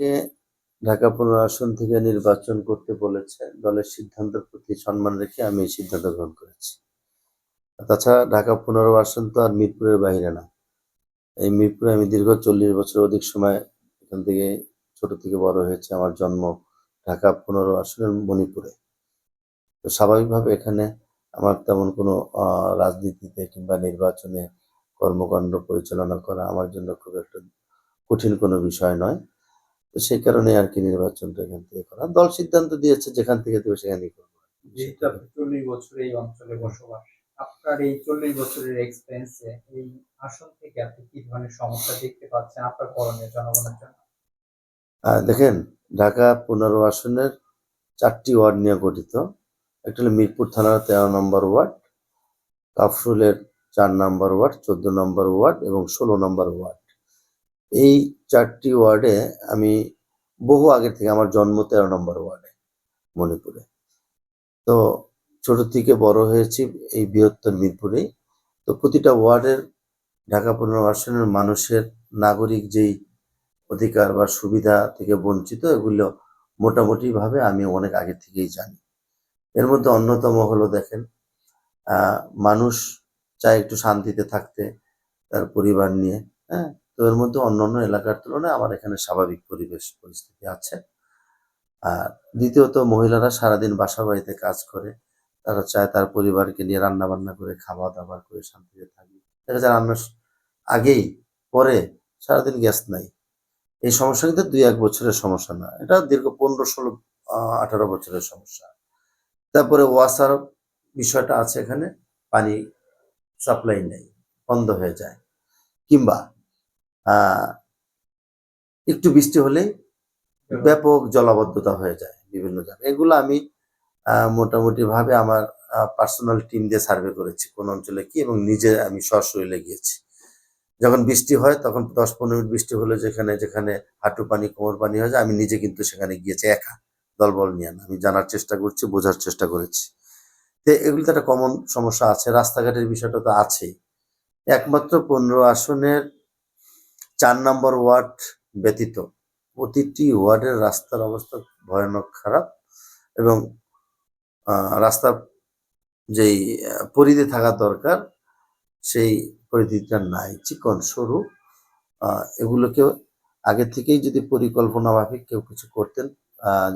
আমাকে ঢাকা পনেরো আসন থেকে নির্বাচন করতে বলেছে, দলের সিদ্ধান্তের প্রতি সম্মান রেখে আমি এই সিদ্ধান্ত গ্রহণ করেছি। তাছাড়া ঢাকা পনেরো আসন তো আর মিরপুরের বাইরে না। এই মিরপুরে আমি দীর্ঘ চল্লিশ বছর অধিক সময় এখান থেকে ছোট থেকে বড় হয়েছে, আমার জন্ম ঢাকা পনেরো মণিপুরে। তো স্বাভাবিকভাবে এখানে আমার তেমন কোনো রাজনীতিতে কিংবা নির্বাচনে কর্মকাণ্ড পরিচালনা করা আমার জন্য খুব একটা কঠিন কোনো বিষয় নয়। তো সেই কারণে আর কি নির্বাচনটা এখান থেকে করা। দল সিদ্ধান্ত দিয়েছে যেখান থেকে দেবে সেখানেই করব। যেহেতু আপনি চল্লিশ বছর এই অঞ্চলে বসবাস আপনার এই চল্লিশ বছরের এক্সপিরিয়েন্সে এই আসন থেকে আপনি কি ধরনের সমস্যা দেখতে পাচ্ছেন আপনার করণীয় জনগণের জন্য? দেখেন ঢাকা পনেরো আসনের চারটি ওয়ার্ড নিয়ে গঠিত। একটা হলো মিরপুর থানার তেরো নম্বর ওয়ার্ড কাফরুলের চার নম্বর ওয়ার্ড চোদ্দ নম্বর ওয়ার্ড এবং ষোলো নম্বর ওয়ার্ড। এই চারটি ওয়ার্ডে আমি বহু আগে থেকে আমার জন্ম তেরো নম্বর ওয়ার্ডে মণিপুরে। তো ছোট থেকে বড় হয়েছি এই বৃহত্তর মিরপুরেই। তো প্রতিটা ওয়ার্ডের ঢাকা পনেরো আসনের মানুষের নাগরিক যেই অধিকার বা সুবিধা থেকে বঞ্চিত, এগুলো মোটামুটি ভাবে আমি অনেক আগে থেকেই জানি। এর মধ্যে অন্যতম হলো দেখেন মানুষ চায় একটু শান্তিতে থাকতে তার পরিবার নিয়ে হ্যাঁ? তো এর মধ্যে অন্যান্য এলাকার তুলনায় আমার এখানে স্বাভাবিক পরিবেশ, পরিস্থিতি আছে। আর দ্বিতীয়ত মহিলারা সারাদিন বাসা বাড়িতে কাজ করে, তারা চায় তার পরিবারকে নিয়ে রান্না বান্না করে খাওয়া দাওয়া করে শান্তিতে থাকবে দেখা যায় রান্নার আগেই, পরে সারাদিন গ্যাস নাই। এই সমস্যা কিন্তু দুই এক বছরের সমস্যা না। এটা দীর্ঘ পনেরো, ষোলো আঠারো বছরের সমস্যা। তারপরে ওয়াসার বিষয়টা আছে এখানে, পানি সাপ্লাই নেই, বন্ধ হয়ে যায়। কিংবা একটু বৃষ্টি হলেই ব্যাপক জলাবদ্ধতা হয়ে যায় বিভিন্ন জায়গায়। এগুলো আমি মোটামুটি ভাবে আমার পার্সোনাল টিম দিয়ে সার্ভে করেছি কোন অঞ্চলে কি এবং নিজে আমি সশরীরে গিয়েছি। যখন বৃষ্টি হয় তখন দশ পনেরো মিনিট বৃষ্টি হলে যেখানে যেখানে হাঁটু পানি কোমর পানি হয়ে যায় আমি নিজে কিন্তু সেখানে গিয়েছি একা দলবল নিয়ে না। আমি জানার চেষ্টা করছি বোঝার চেষ্টা করেছি। তো এগুলো তো একটা কমন সমস্যা আছে রাস্তাঘাটের বিষয়টা তো আছেই। একমাত্র পনেরো আসনের চার নম্বর ওয়ার্ড ব্যতীত। প্রতিটি ওয়ার্ডের রাস্তার অবস্থা ভয়ানক খারাপ এবং রাস্তা যেই পরিধি থাকা দরকার, সেই পরিধিটা নাই। চিকন, সরু এগুলোকে আগে থেকেই যদি পরিকল্পনা কেউ কিছু করতেন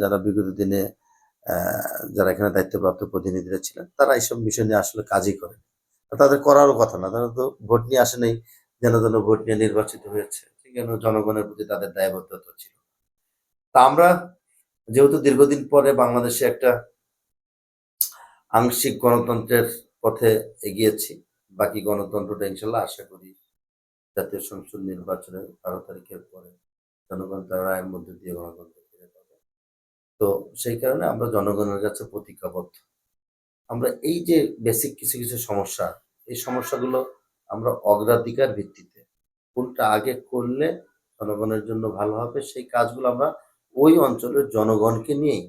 যারা বিগত দিনে যারা এখানে দায়িত্বপ্রাপ্ত প্রতিনিধিরা ছিলেন, তারা এইসব বিষয় নিয়ে আসলে কাজই করেন। তাদের করারও কথা না, তারা তো ভোট নিয়ে আসে নাই যেন যেন ভোট নিয়ে নির্বাচিত হয়েছে, ঠিক যেন জনগণের প্রতি তাদের দায়বদ্ধতা ছিল। তা আমরা যেহেতু দীর্ঘদিন পরে বাংলাদেশে একটা আংশিক গণতন্ত্রের পথে এগিয়েছি, বাকি গণতন্ত্রটা ইনশাল্লাহ আশা করি জাতীয় সংসদ নির্বাচনে বারো তারিখের পরে জনগণ তার রায়ের মধ্যে দিয়ে গণতন্ত্র ফিরে পাবে। তো সেই কারণে আমরা জনগণের কাছে প্রতিজ্ঞাবদ্ধ। আমরা এই যে বেসিক কিছু কিছু সমস্যা, এই সমস্যাগুলো আমরা অগ্রাধিকার ভিত্তিতে। কোনটা আগে করলে জনগণের জন্য ভালো হবে, সেই কাজগুলো আমরা ওই অঞ্চলের জনগণকে নিয়েই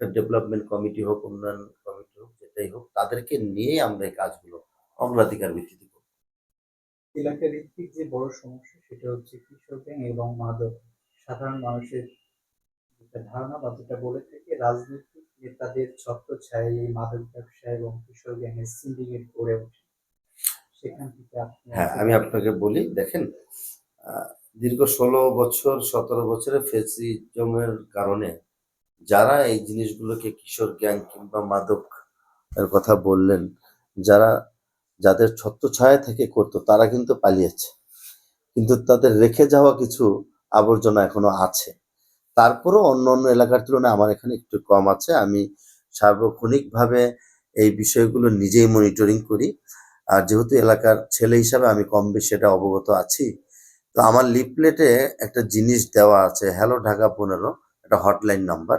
ডেভেলপমেন্ট কমিটি হোক, উন্নয়ন কমিটি হোক, যেটাই হোক, তাদেরকে নিয়েই আমরা এই কাজগুলো অগ্রাধিকার ভিত্তিতে করব। এলাকা ভিত্তিক যে বড় সমস্যা, সেটা হচ্ছে গ্যাং এবং মাদক, সাধারণ মানুষের ধারণা বা যেটা বলে থাকে, রাজনৈতিক নেতাদের ছত্রছায় এই মাদক ব্যবসা এবং গ্যাংয়ের সিন্ডিকেট গড়ে ওঠে। হ্যাঁ আমি আপনাকে বলি দেখেন দীর্ঘ ষোলো বছর সতেরো বছরের ফেসিজমের কারণে যারা এই জিনিসগুলোকে কিশোর জ্ঞান কিংবা মাদক এর কথা বললেন যারা যাদের ছত্রছায়া থেকে করতো তারা কিন্তু পালিয়েছে। কিন্তু তাদের রেখে যাওয়া কিছু আবর্জনা এখনও আছে। তারপরও অন্য অন্য এলাকার তুলনায় আমার এখানে একটু কম আছে। আমি সার্বক্ষণিকভাবে এই বিষয়গুলো নিজেই মনিটরিং করি। আর যেহেতু এলাকার ছেলে হিসাবে আমি কম বেশি এটা অবগত আছি, তো আমার লিফলেটে একটা জিনিস দেওয়া আছে, হ্যালো ঢাকা পনেরো একটা হটলাইন নাম্বার।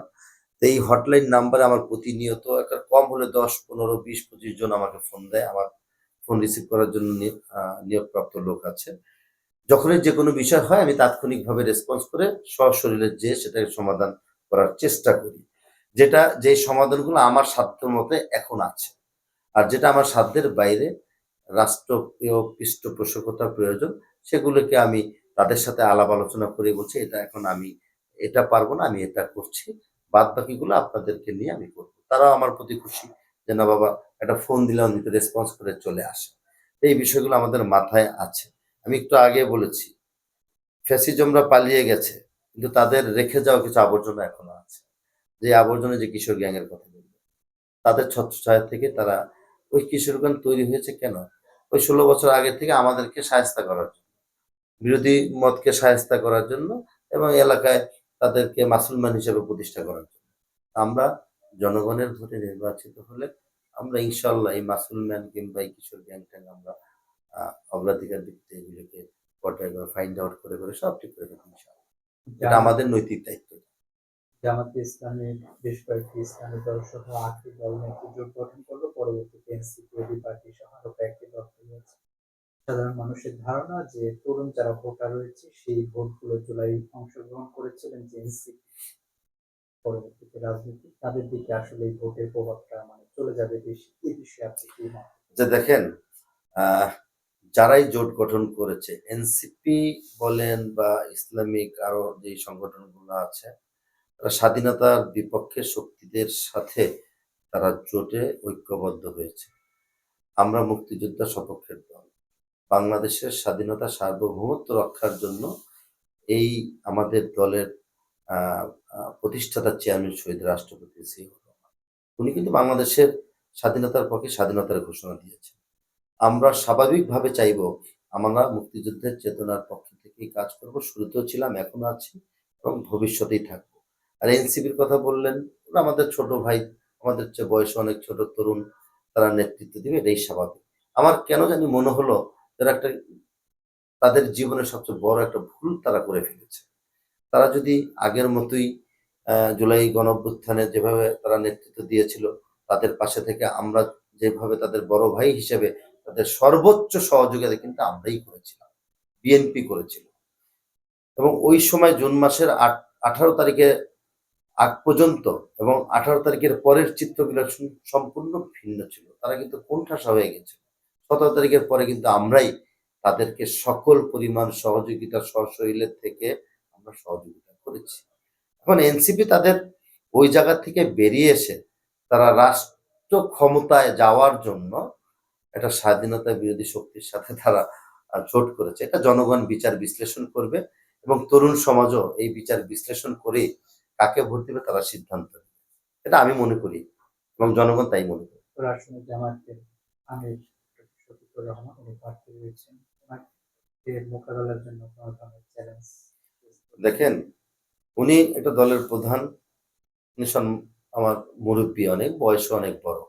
তো এই হটলাইন নাম্বারে আমার প্রতিনিয়ত একটা কম হলে দশ, পনেরো, বিশ, পঁচিশ জন আমাকে ফোন দেয়। আমার ফোন রিসিভ করার জন্য নিয়োগপ্রাপ্ত লোক আছে। যখনই যে কোনো বিষয় হয় আমি তাৎক্ষণিকভাবে রেসপন্স করে সশরীরে যে সেটাকে সমাধান করার চেষ্টা করি। যেটা, যে সমাধানগুলো আমার সাধ্য মতে এখন আছে। আর যেটা আমার সাধ্যের বাইরে রাষ্ট্রীয় পৃষ্ঠপোষকতার প্রয়োজন, সেগুলোকে আমি তাদের সাথে আলাপ আলোচনা করে বলছি, এটা এখন আমি, এটা পারব না, আমি এটা করছি বাদ বাকিগুলো আপনাদেরকে নিয়ে আমি করব। তারাও আমার প্রতি খুশি যে, না বাবা, একটা ফোন দিলে অনেক রেসপন্স করে চলে আসে। এই বিষয়গুলো আমাদের মাথায় আছে। আমি একটু আগে বলেছি, ফ্যাসিজমরা পালিয়ে গেছে, কিন্তু তাদের রেখে যাওয়া কিছু আবর্জনা এখনও আছে। যে আবর্জনা যে কিশোর গ্যাংয়ের কথা বলব তাদের ছত্রছায়া থেকে তারা, ওই কিশোর গ্যাং তৈরি হয়েছে কেন? ওই ষোলো বছর আগে থেকে আমাদেরকে সায়স্তা করার জন্য বিরোধী মতকে সায়স্তা করার জন্য এবং এলাকায় তাদেরকে মাসুলমান হিসেবে প্রতিষ্ঠা করার জন্য। আমরা জনগণের ভোটে নির্বাচিত হলে আমরা ইনশাল্লাহ এই মাসুলম্যান কিংবা এই কিশোর গ্যাং ট্যাং আমরা আহ, অগ্রাধিকার দিতে এগুলোকে পর্যায়ে ফাইন্ড আউট করে করে সব ঠিক করে দেবো ইনশাল্লাহ। এটা আমাদের নৈতিক দায়িত্ব। জামাতে ইসলামের বেশ কয়েকটি ইসলামী দল সহ আটটি দল একটি জোট গঠন করল। পরবর্তীতে এনসিপি পার্টি সহ আরও কয়েকটি দল তৈরি হয়েছে। সাধারণ মানুষের ধারণা যে তরুণ যারা ভোটার রয়েছে, সেই ভোটগুলো জুলাই অংশগ্রহণ করেছিলেন যে এনসিপি। পরবর্তীতে রাজনীতি, তাদের দিকে আসলে এই ভোটের প্রভাবটা মানে চলে যাবে বেশি। এই বিষয়ে আপনি কি মত? যে দেখেন যারাই জোট গঠন করেছে, এনসিপি বলেন বা ইসলামিক আরও যে সংগঠনগুলো আছে তারা স্বাধীনতার বিপক্ষে শক্তিদের সাথে তারা জোটে ঐক্যবদ্ধ হয়েছে। আমরা মুক্তিযোদ্ধা সপক্ষের দল। বাংলাদেশের স্বাধীনতা সার্বভৌমত্ব রক্ষার জন্য এই আমাদের দলের প্রতিষ্ঠাতা চেয়ারম্যান শহীদ রাষ্ট্রপতি জিয়াউর উনি কিন্তু বাংলাদেশের স্বাধীনতার পক্ষে স্বাধীনতার ঘোষণা দিয়েছেন। আমরা স্বাভাবিকভাবে চাইব আমরা মুক্তিযুদ্ধের চেতনার পক্ষে থেকেই কাজ করব। শুরুতেও ছিলাম, এখনও আছি এবং ভবিষ্যতেই থাকব। আর এনসিপির কথা বললেন, ওরা আমাদের ছোট ভাই, আমাদের চেয়ে বয়সে অনেক ছোট তরুণ, তারা নেতৃত্ব দিবে, এটাই স্বাভাবিক। আমার কেন জানি মনে হলো তারা একটা, তাদের জীবনের সবচেয়ে বড় একটা ভুল তারা করে ফেলেছে। তারা যদি আগের মতোই জুলাই গণঅভ্যুত্থানে যেভাবে তারা নেতৃত্ব দিয়েছিল, তাদের পাশে থেকে আমরা যেভাবে তাদের বড় ভাই হিসেবে তাদের সর্বোচ্চ সহযোগিতা কিন্তু আমরাই করেছিলাম বিএনপি করেছিল। এবং ওই সময় জুন মাসের আট- আঠারো তারিখে আগ পর্যন্ত এবং আঠারো তারিখের পরের চিত্রগুলো সম্পূর্ণ ভিন্ন ছিল। তারা কিন্তু কোণঠাসা হয়ে গেছে। সতেরো তারিখের পরে কিন্তু আমরাই তাদেরকে সকল পরিমাণ সহযোগিতা সশরীরের থেকে আমরা সহযোগিতা করেছি। এখন এনসিপি তাদের ওই জায়গা থেকে বেরিয়ে এসে তারা রাষ্ট্র ক্ষমতায় যাওয়ার জন্য একটা স্বাধীনতা বিরোধী শক্তির সাথে তারা জোট করেছে। এটা জনগণ বিচার বিশ্লেষণ করবে এবং তরুণ সমাজও এই বিচার বিশ্লেষণ করে কাকে ভোট দেবে তারা সিদ্ধান্ত এটা আমি মনে করি এবং জনগণ তাই মনে করে। আসলে জামাতের আমির শফিকুর রহমান উনি প্রার্থী রয়েছেন। মোকাবেলার জন্য চ্যালেঞ্জ দেখেন উনি একটা দলের প্রধান। উনি আমার মুরব্বী অনেক বয়স অনেক বড়।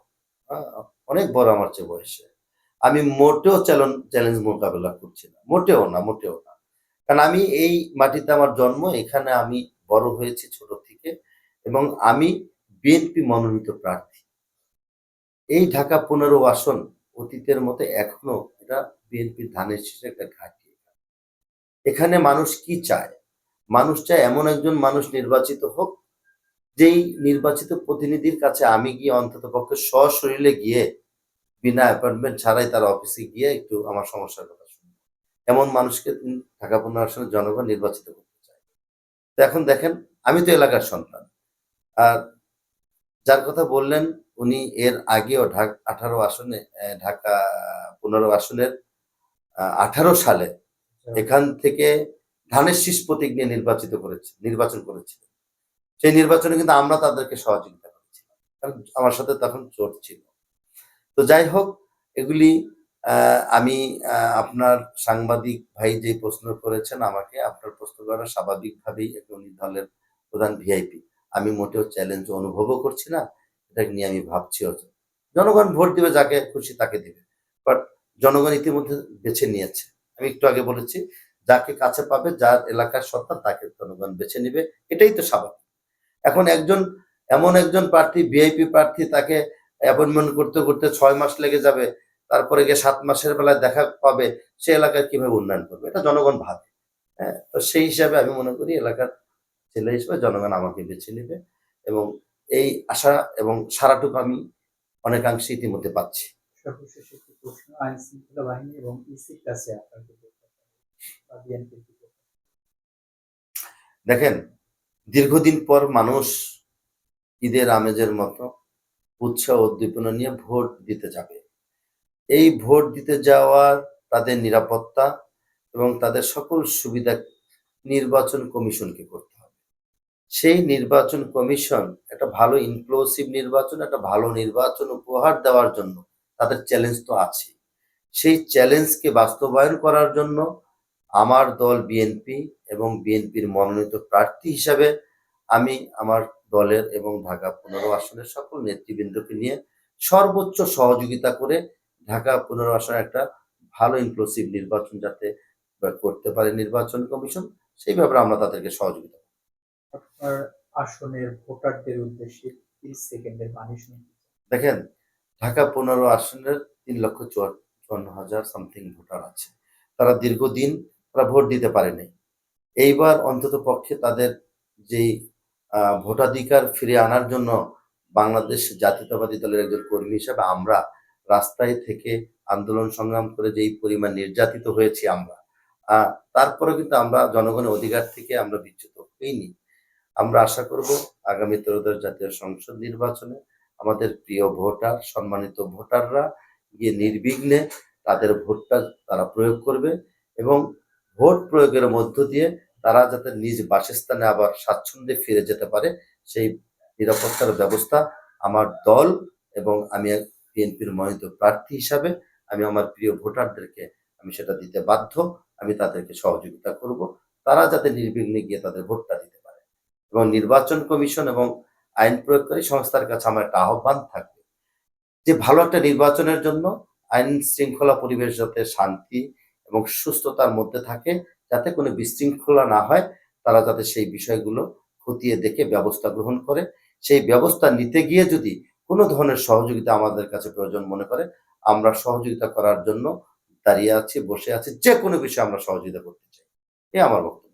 অনেক বড় আমার চেয়ে বয়সে। আমি মোটেও চ্যালেঞ্জ চ্যালেঞ্জ মোকাবেলা করছি না। মোটেও না মোটেও না। কারণ আমি এই মাটিতে আমার জন্ম এখানে আমি বড় হয়েছি ছোট থেকে এবং আমি বিএনপি মনোনীত প্রার্থী। এই ঢাকা পনেরো আসন অতীতের মতো এখনও এটা বিএনপির ধানের শীষে একটা ঘাঁটি এখানে মানুষ কি চায়? মানুষ চায় এমন একজন মানুষ নির্বাচিত হোক, যেই নির্বাচিত প্রতিনিধির কাছে আমি গিয়ে অন্তত পক্ষে সশরীরে গিয়ে বিনা অ্যাপয়েন্টমেন্ট ছাড়াই তার অফিসে গিয়ে একটু আমার সমস্যার কথা শুনব। এমন মানুষকে ঢাকা পনেরো জনগণ নির্বাচিত করতে তো এখন দেখেন, আমি তো এলাকার সন্তান। আর যার কথা বললেন, উনি এর আগেও ঢাকা, আঠারো আসনে ঢাকা পনেরো আসনের আঠারো সালে এখান থেকে ধানের শীষ প্রতীক নিয়ে নির্বাচিত করেছে, নির্বাচন করেছিল সেই নির্বাচনে কিন্তু আমরা তাদেরকে সহযোগিতা করেছিলাম। কারণ আমার সাথে তখন জোট ছিল। তো যাই হোক, এগুলি আমি আপনার সাংবাদিক ভাই যে প্রশ্ন করেছেন, আমাকে আপনার প্রশ্ন করা স্বাভাবিকভাবেই একজন দলের প্রধান ভিআইপি আমি মোটেও চ্যালেঞ্জ অনুভবও করছি না, এটা নিয়ে আমি ভাবছিও যে জনগণ ভোট দিবে যাকে খুশি তাকে দিবে। বাট জনগণ ইতিমধ্যে বেছে নিয়েছে। আমি একটু আগে বলেছি, যাকে কাছে পাবে, যার এলাকার সত্তা, তাকে জনগণ বেছে নিবে। এটাই তো স্বাভাবিক। এখন একজন, এমন একজন প্রার্থী ভিআইপি প্রার্থী, তাকে অ্যাপয়েন্টমেন্ট করতে করতে ছয় মাস লেগে যাবে তারপরে গিয়ে সাত মাসের বেলায় দেখা পাবে সে এলাকায় কীভাবে উন্নয়ন করবে এটা জনগণ ভাবে। হ্যাঁ তো সেই হিসাবে আমি মনে করি এলাকার ছেলে হিসেবে জনগণ আমাকে বেছে নেবে এবং এই আশা এবং সারাটুকু আমি অনেকাংশে ইতিমধ্যে পাচ্ছি? দেখেন দীর্ঘদিন পর মানুষ ঈদের আমেজের মতো উৎসাহ উদ্দীপনা নিয়ে ভোট দিতে যাবে। এই ভোট দিতে যাওয়ার তাদের নিরাপত্তা এবং তাদের সকল সুবিধা নির্বাচন কমিশনকে করতে হবে। সেই নির্বাচন কমিশন একটা ভালো ইনক্লুসিভ নির্বাচন, একটা ভালো নির্বাচন উপহার দেওয়ার জন্য তাদের চ্যালেঞ্জ তো আছে। সেই চ্যালেঞ্জকে বাস্তবায়ন করার জন্য আমার দল বিএনপি এবং বিএনপির মনোনীত প্রার্থী হিসাবে আমি আমার দলের এবং ঢাকা পনেরো আসনের সকল নেতৃবৃন্দকে নিয়ে সর্বোচ্চ সহযোগিতা করে ঢাকা পনেরো আসনের একটা ভালো ইনক্লুসিভ নির্বাচন যাতে করতে পারে নির্বাচন কমিশন সেই ব্যাপারে আমরা তাদেরকে সহযোগিতা। আপনার আসনের ভোটারদের উদ্দেশ্যে তিরিশ সেকেন্ডের বাণী দেখেন ঢাকা পনেরো আসনের তিন লক্ষ চুয়ান্ন হাজার সামথিং ভোটার আছে। তারা দীর্ঘদিন তারা ভোট দিতে পারেনি। এইবার অন্তত পক্ষে তাদের যেই ভোটাধিকার ফিরে আনার জন্য বাংলাদেশ জাতীয়তাবাদী দলের একজন কর্মী হিসেবে আমরা রাস্তায় থেকে আন্দোলন সংগ্রাম করে যেই পরিমাণ নির্যাতিত হয়েছি আমরা আহ, তারপরেও কিন্তু আমরা জনগণের অধিকার থেকে আমরা বিচ্যুত হইনি। আমরা আশা করব আগামী ত্রয়োদশ জাতীয় সংসদ নির্বাচনে আমাদের প্রিয় ভোটার সম্মানিত ভোটাররা গিয়ে নির্বিঘ্নে তাদের ভোটটা তারা প্রয়োগ করবে এবং ভোট প্রয়োগের মধ্য দিয়ে তারা যাতে নিজ বাসস্থানে আবার স্বাচ্ছন্দ্যে ফিরে যেতে পারে সেই নিরাপত্তার ব্যবস্থা আমার দল এবং আমি বিএনপির মনোনীত প্রার্থী হিসাবে আমি আমার প্রিয় ভোটারদেরকে আমি সেটা দিতে বাধ্য, আমি তাদেরকে সহযোগিতা করব। তারা যাতে নির্বিঘ্নে গিয়ে তাদের ভোটটা দিতে পারে। এবং নির্বাচন কমিশন এবং আইন প্রয়োগকারী সংস্থার কাছে আমার একটা আহ্বান থাকবে যে ভালো একটা নির্বাচনের জন্য আইন শৃঙ্খলা পরিবেশ যাতে শান্তি এবং সুস্থতার মধ্যে থাকে, যাতে কোনো বিশৃঙ্খলা না হয়, তারা যাতে সেই বিষয়গুলো খতিয়ে দেখে ব্যবস্থা গ্রহণ করে। সেই ব্যবস্থা নিতে গিয়ে যদি কোনো ধরনের সহযোগিতা আমাদের কাছে প্রয়োজন মনে করে, আমরা সহযোগিতা করার জন্য দাঁড়িয়ে আছি, বসে আছি, যে কোনো বিষয়ে আমরা সহযোগিতা করতে চাই। এ আমার বক্তব্য।